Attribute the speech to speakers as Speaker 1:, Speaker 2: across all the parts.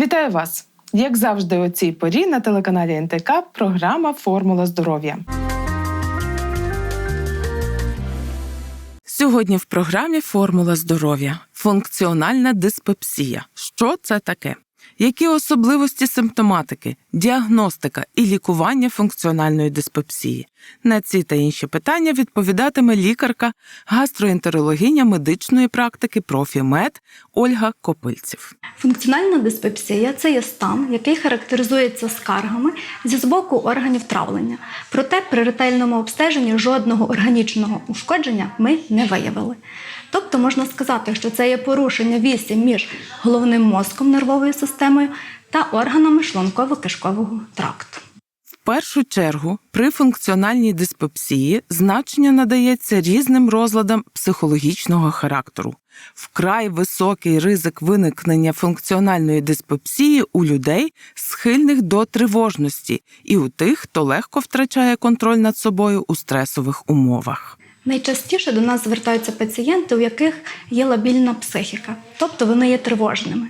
Speaker 1: Вітаю вас! Як завжди, у цій порі на телеканалі НТК програма Формула здоров'я. Сьогодні в програмі Формула здоров'я. Функціональна диспепсія. Що це таке? Які особливості симптоматики, діагностика і лікування функціональної диспепсії? На ці та інші питання відповідатиме лікарка, гастроентерологиня медичної практики профімед Ольга Копильців.
Speaker 2: Функціональна диспепсія це є стан, який характеризується скаргами зі збоку органів травлення. Проте при ретельному обстеженні жодного органічного ушкодження ми не виявили. Тобто можна сказати, що це є порушення вісі між головним мозком нервовою системою та органами шлунково-кишкового тракту.
Speaker 1: В першу чергу при функціональній диспепсії значення надається різним розладам психологічного характеру. Вкрай високий ризик виникнення функціональної диспепсії у людей, схильних до тривожності, і у тих, хто легко втрачає контроль над собою у стресових умовах.
Speaker 2: Найчастіше до нас звертаються пацієнти, у яких є лабільна психіка, тобто вони є тривожними.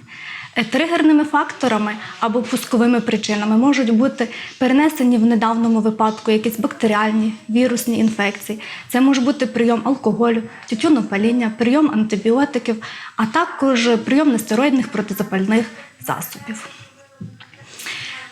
Speaker 2: Е, Тригерними факторами або пусковими причинами можуть бути перенесені в недавньому випадку якісь бактеріальні, вірусні інфекції. Це може бути прийом алкоголю, тютюнопаління, прийом антибіотиків, а також прийом нестероїдних протизапальних засобів.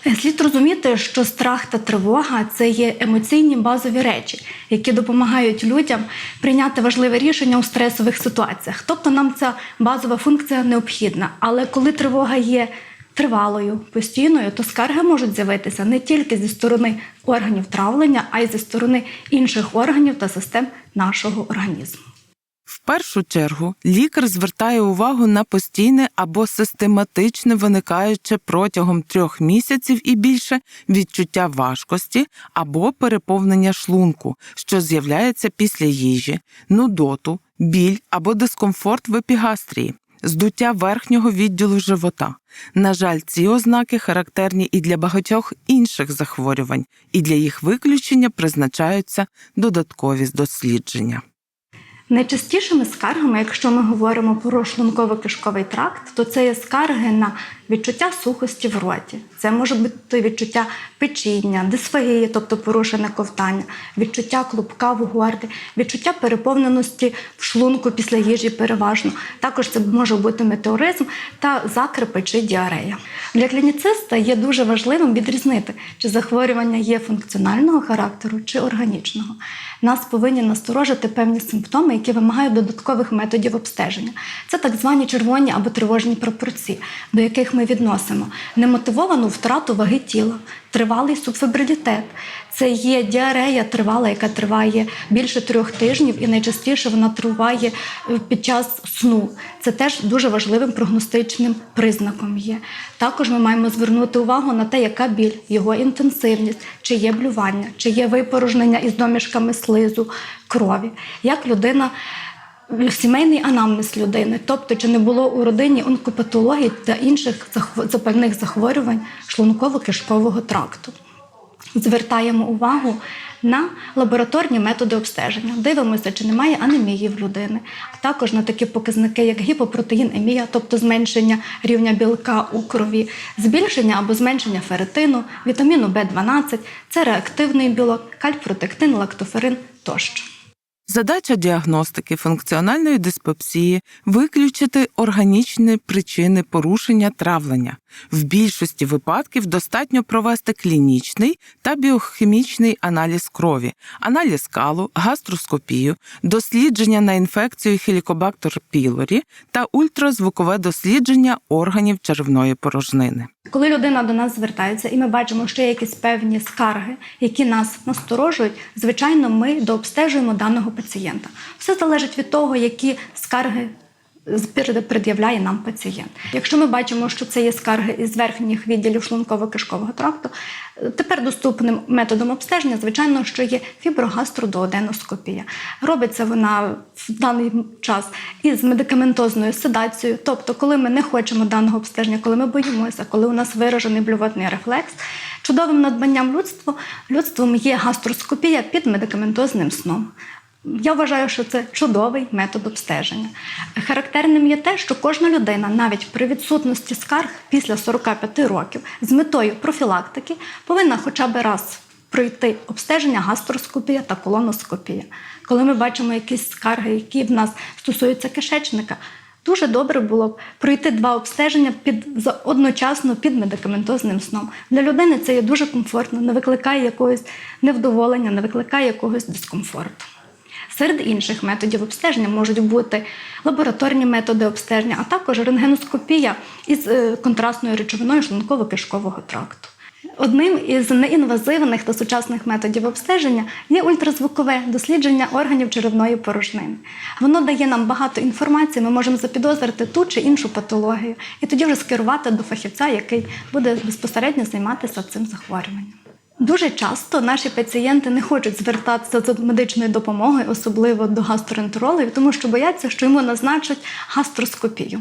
Speaker 2: Е, Слід розуміти, що страх та тривога це є емоційні базові речі, які допомагають людям прийняти важливе рішення у стресових ситуаціях. Тобто нам ця базова функція необхідна. Але коли тривога є тривалою, постійною, то скарги можуть з'явитися не тільки зі сторони органів травлення, а й зі сторони інших органів та систем нашого організму.
Speaker 1: В першу чергу лікар звертає увагу на постійне або систематичне виникаюче протягом трьох місяців і більше відчуття важкості або переповнення шлунку, що з'являється після їжі, нудоту, біль або дискомфорт в епігастрії. Здуття верхнього відділу живота. На жаль, ці ознаки характерні і для багатьох інших захворювань, і для їх виключення призначаються додаткові дослідження.
Speaker 2: Найчастішими скаргами, якщо ми говоримо про шлунково-кишковий тракт, то це є скарги на відчуття сухості в роті. Це може бути відчуття печіння, дисфагії, тобто порушене ковтання, відчуття клубка в горлі, відчуття переповненості в шлунку після їжі переважно. Також це може бути метеоризм та закрипи чи діарея. Для клініциста є дуже важливим відрізнити, чи захворювання є функціонального характеру чи органічного. Нас повинні насторожити певні симптоми, які вимагають додаткових методів обстеження. Це так звані червоні або тривожні пропорції, до яких ми відносимо немотивовану втрату ваги тіла, тривалий субфебрилітет. Це є діарея тривала, яка триває більше трьох тижнів, і найчастіше вона триває е, під час сну. Це теж дуже важливим прогностичним признаком є. Також ми маємо звернути увагу на те, яка біль, його інтенсивність, чи є блювання, чи є випорожнення із домішками слизу, крові, як людина. Сімейний анамнез людини, тобто чи не було у родині онкопатологій та інших запальних захворювань шлунково-кишкового тракту. Звертаємо увагу на лабораторні методи обстеження. Дивимося, чи немає анемії в людини, а також на такі показники, як гіпопротеїнемія, тобто зменшення рівня білка у крові, збільшення або зменшення ферритину, вітаміну В12, це реактивний білок, кальпротектин, лактоферин тощо.
Speaker 1: Задача діагностики функціональної диспепсії виключити органічні причини порушення травлення. В більшості випадків достатньо провести клінічний та біохімічний аналіз крові, аналіз калу, гастроскопію, дослідження на інфекцію хелікобактер пілорі та ультразвукове дослідження органів черевної порожнини.
Speaker 2: Коли людина до нас звертається, і ми бачимо, що є якісь певні скарги, які нас насторожують, звичайно, ми дообстежуємо даного пацієнта. Все залежить від того, які скарги пред'являє нам пацієнт. Якщо ми бачимо, що це є скарги із верхніх відділів шлунково-кишкового тракту, тепер доступним методом обстеження, звичайно, що є фіброгастродооденоскопія. Робиться вона в даний час із медикаментозною седацією, тобто, коли ми не хочемо даного обстеження, коли ми боїмося, коли у нас виражений блювотний рефлекс. Чудовим надбанням людства людством є гастроскопія під медикаментозним сном. Я вважаю, що це чудовий метод обстеження. Характерним є те, що кожна людина, навіть при відсутності скарг після 45 років, з метою профілактики повинна хоча б раз пройти обстеження гастроскопія та колоноскопія. Коли ми бачимо якісь скарги, які в нас стосуються кишечника, дуже добре було б пройти два обстеження під одночасно під медикаментозним сном. Для людини це є дуже комфортно, не викликає якогось невдоволення, не викликає якогось дискомфорту. Серед інших методів обстеження можуть бути лабораторні методи обстеження, а також рентгеноскопія із е, контрастною речовиною шлунково-кишкового тракту. Одним із неінвазивних та сучасних методів обстеження є ультразвукове дослідження органів черевної порожнини. Воно дає нам багато інформації, ми можемо запідозрити ту чи іншу патологію, і тоді вже скерувати до фахівця, який буде безпосередньо займатися цим захворюванням. Дуже часто наші пацієнти не хочуть звертатися за медичною допомогою, особливо до гастроентерологів, тому що бояться, що йому назначать гастроскопію.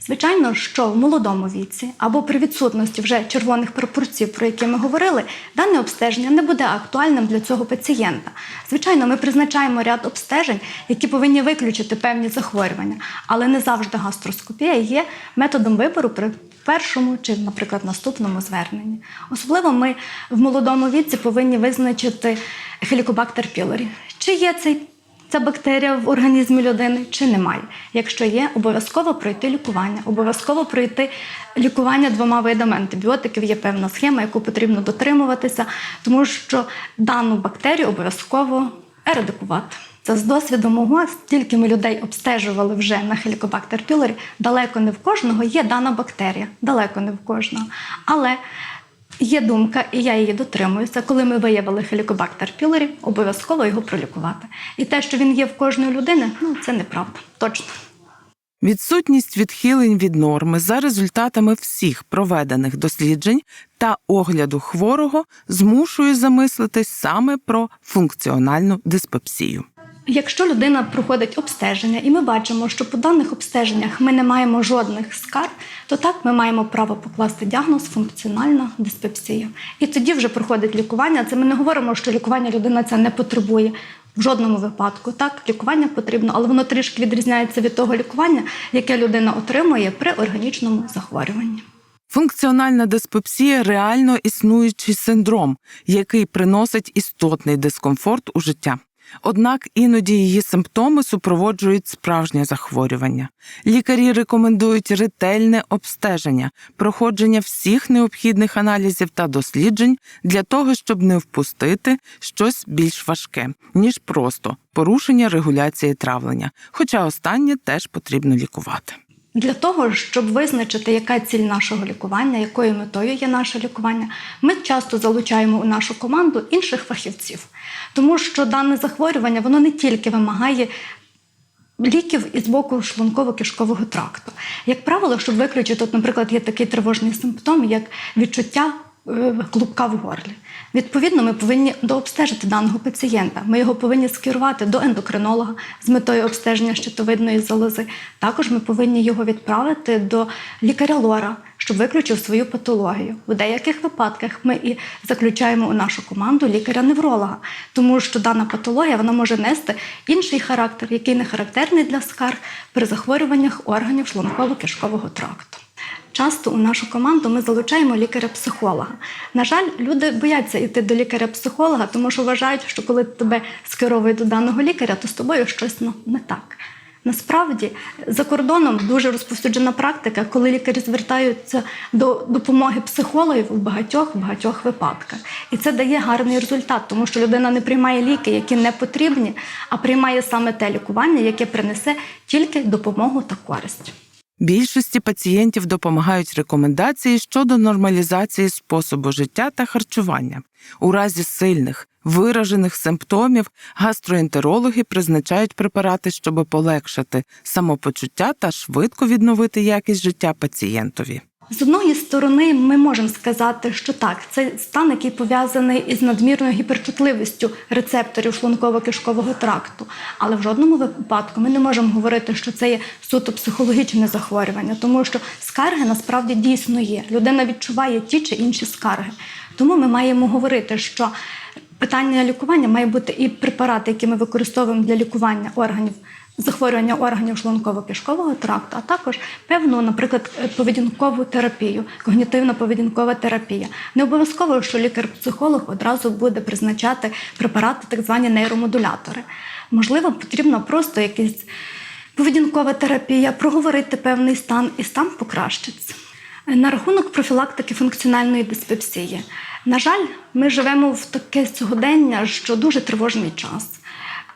Speaker 2: Звичайно, що в молодому віці або при відсутності вже червоних прапорців, про які ми говорили, дане обстеження не буде актуальним для цього пацієнта. Звичайно, ми призначаємо ряд обстежень, які повинні виключити певні захворювання, але не завжди гастроскопія є методом вибору при першому чи, наприклад, наступному зверненні. Особливо ми в молодому віці повинні визначити хелікобактер пілорі. Чи є цей ця бактерія в організмі людини чи немає. Якщо є, обов'язково пройти лікування, обов'язково пройти лікування двома видами антибіотиків. Є певна схема, яку потрібно дотримуватися, тому що дану бактерію обов'язково ерадикувати. Це з досвіду мого, стільки ми людей обстежували вже на хелікобактер пілорі, далеко не в кожного є дана бактерія, далеко не в кожного. Але Є думка, і я її дотримуюся. Коли ми виявили хелікобактер пілорі, обов'язково його пролікувати. І те, що він є в кожної людини, ну це неправда. Точно.
Speaker 1: Відсутність відхилень від норми за результатами всіх проведених досліджень та огляду хворого змушує замислитись саме про функціональну диспепсію.
Speaker 2: Якщо людина проходить обстеження, і ми бачимо, що по даних обстеженнях ми не маємо жодних скарг, то так ми маємо право покласти діагноз функціональна диспепсія. І тоді вже проходить лікування. Це ми не говоримо, що лікування людина це не потребує. В жодному випадку так лікування потрібно, але воно трішки відрізняється від того лікування, яке людина отримує при органічному захворюванні.
Speaker 1: Функціональна диспепсія реально існуючий синдром, який приносить істотний дискомфорт у життя. Однак іноді її симптоми супроводжують справжнє захворювання. Лікарі рекомендують ретельне обстеження, проходження всіх необхідних аналізів та досліджень для того, щоб не впустити щось більш важке, ніж просто порушення регуляції травлення, хоча останнє теж потрібно лікувати.
Speaker 2: Для того, щоб визначити, яка ціль нашого лікування, якою метою є наше лікування, ми часто залучаємо у нашу команду інших фахівців, тому що дане захворювання воно не тільки вимагає ліків із боку шлунково-кишкового тракту. Як правило, щоб виключити, от, наприклад, є такий тривожний симптом, як відчуття клубка в горлі. Відповідно, ми повинні дообстежити даного пацієнта. Ми його повинні скерувати до ендокринолога з метою обстеження щитовидної залози. Також ми повинні його відправити до лікаря лора, щоб виключив свою патологію. У деяких випадках ми і заключаємо у нашу команду лікаря-невролога, тому що дана патологія вона може нести інший характер, який не характерний для скарг при захворюваннях органів шлунково-кишкового тракту. Часто у нашу команду ми залучаємо лікаря-психолога. На жаль, люди бояться йти до лікаря-психолога, тому що вважають, що коли тебе скеровують до даного лікаря, то з тобою щось ну, не так. Насправді, за кордоном дуже розповсюджена практика, коли лікарі звертаються до допомоги психологів у багатьох багатьох випадках. І це дає гарний результат, тому що людина не приймає ліки, які не потрібні, а приймає саме те лікування, яке принесе тільки допомогу та користь.
Speaker 1: Більшості пацієнтів допомагають рекомендації щодо нормалізації способу життя та харчування. У разі сильних виражених симптомів гастроентерологи призначають препарати, щоб полегшити самопочуття та швидко відновити якість життя пацієнтові.
Speaker 2: З одної сторони, ми можемо сказати, що так, це стан, який пов'язаний із надмірною гіперчутливістю рецепторів шлунково-кишкового тракту. Але в жодному випадку ми не можемо говорити, що це є суто психологічне захворювання, тому що скарги насправді дійсно є. Людина відчуває ті чи інші скарги. Тому ми маємо говорити, що питання лікування має бути і препарати, які ми використовуємо для лікування органів. Захворювання органів шлунково-кишкового тракту, а також певну, наприклад, е, поведінкову терапію, когнітивно-поведінкова терапія. Не обов'язково, що лікар-психолог одразу буде призначати препарати, так звані нейромодулятори. Можливо, потрібно просто якась поведінкова терапія, проговорити певний стан, і стан покращиться. На рахунок профілактики функціональної диспепсії. На жаль, ми живемо в таке сьогодення, що дуже тривожний час.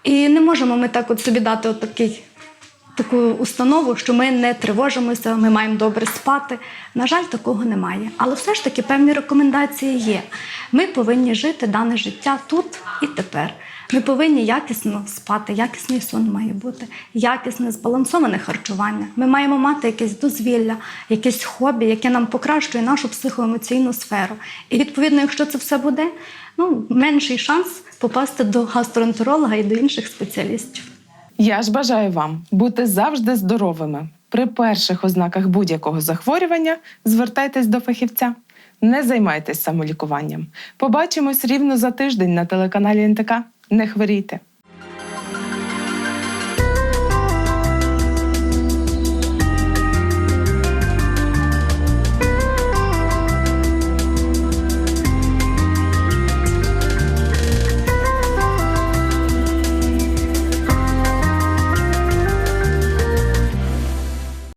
Speaker 2: І не можемо ми так от собі дати от такий, таку установу, що ми не тривожимося, ми маємо добре спати. На жаль, такого немає. Але все ж таки певні рекомендації є. Ми повинні жити дане життя тут і тепер. Ми повинні якісно спати, якісний сон має бути, якісне збалансоване харчування. Ми маємо мати якесь дозвілля, якесь хобі, яке нам покращує нашу психоемоційну сферу. І відповідно, якщо це все буде, ну менший шанс попасти до гастроентеролога і до інших спеціалістів.
Speaker 1: Я ж бажаю вам бути завжди здоровими. При перших ознаках будь-якого захворювання звертайтесь до фахівця. Не займайтесь самолікуванням. Побачимось рівно за тиждень на телеканалі НТК. Не хворійте.